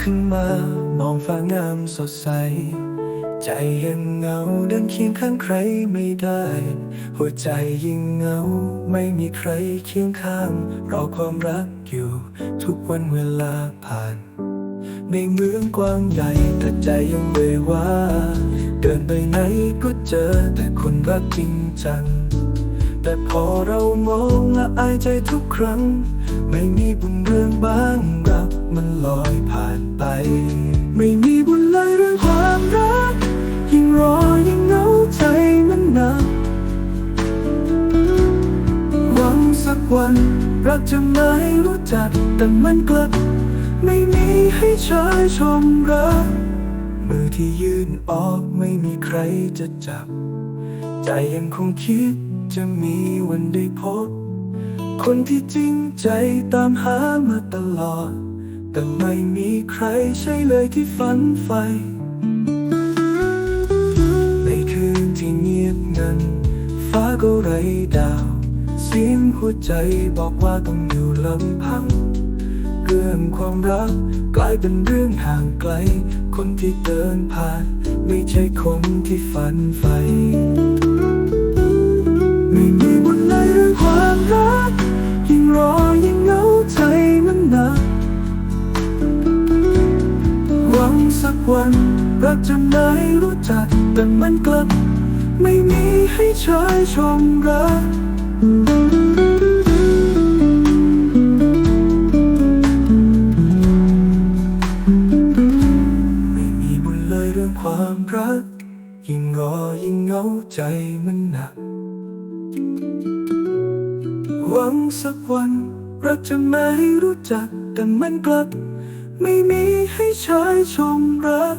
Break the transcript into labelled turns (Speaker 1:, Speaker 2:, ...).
Speaker 1: ขึ้นมามองฟ้างามสดใส ใจยังเหงาเดินเคียงข้างใครไม่ได้ หัวใจยิ่งเหงาไม่มีใครเคียงข้างรอความรักอยู่ ทุกวันเวลาผ่าน ในเมืองกว้างใหญ่แต่ใจยังเบยว่า เดินไปไหนก็เจอแต่คนรักจริงจังแต่พอเรามองละอายใจทุกครั้ง ไม่มีบุญเรื่องบ้างรักมันลอย กวันรักจะไม่รู้จัก แต่มันกลับ ไม่มีให้ชายชมรัก มือที่ยื่นออกไม่มีใครจะจับ ใจยังคงคิดจะมีวันได้พบ คนที่จริงใจตามหามาตลอด แต่ไม่มีใครใช่เลยที่ฝันใฝ่ในคืนที่เงียบงันฟ้าก็ไร้ดาว เสียงหัวใจบอกว่าต้องอยู่ลำพัง เรื่องความรักกลายเป็นเรื่องห่างไกล คนที่เดินผ่าน ไม่ใช่คนที่ฝันใฝ่ไม่มีบุญเลยเรื่องความรัก ยิ่งรอยิ่งเหงาใจมันหนักหวังสักวันรักจะไม่รู้จักแต่มันกลับ ไม่มีให้ชายชมรัก ไม่มีบุญเลยเรื่องความรัก ยิ่งรอยิ่งเหงาใจมันหนัก หวังสักวันรักจะไม่รู้จักแต่มันกลับ ไม่มีให้ชายชมรัก